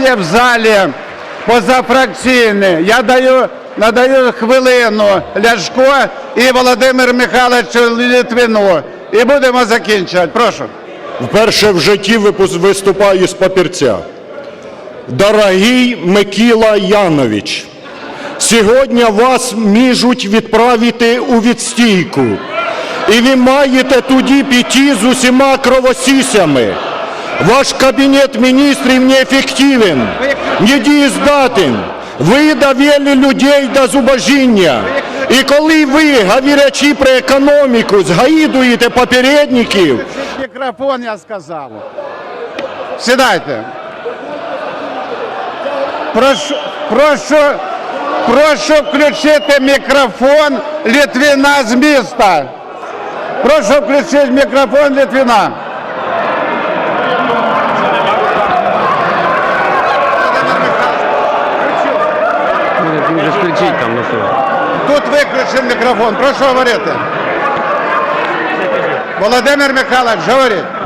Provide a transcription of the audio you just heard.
є в залі позафракційні. Я даю, надаю хвилину Ляшко і Володимир Михайловичу Літвіну. І будемо закінчувати. Прошу. Вперше в житті виступаю з папірця. Дорогий Микіла Янович, сьогодні вас можуть відправити у відстійку. І ви маєте тоді піти з усіма кровосісями. Ваш кабінет міністрів неефективен, недієздатен. Ви довели людей до зубожіння. І коли ви, говорячи про економіку, згаїдуєте попередників, Мікрофон я сказав. Сідайте. Прошу, прошу, прошу включити мікрофон Літвіна з міста. Прошу включити мікрофон Літвіна. Він же там, на що. Тут виключив мікрофон. Прошу говорити. Володимир Михайлович, говоріть.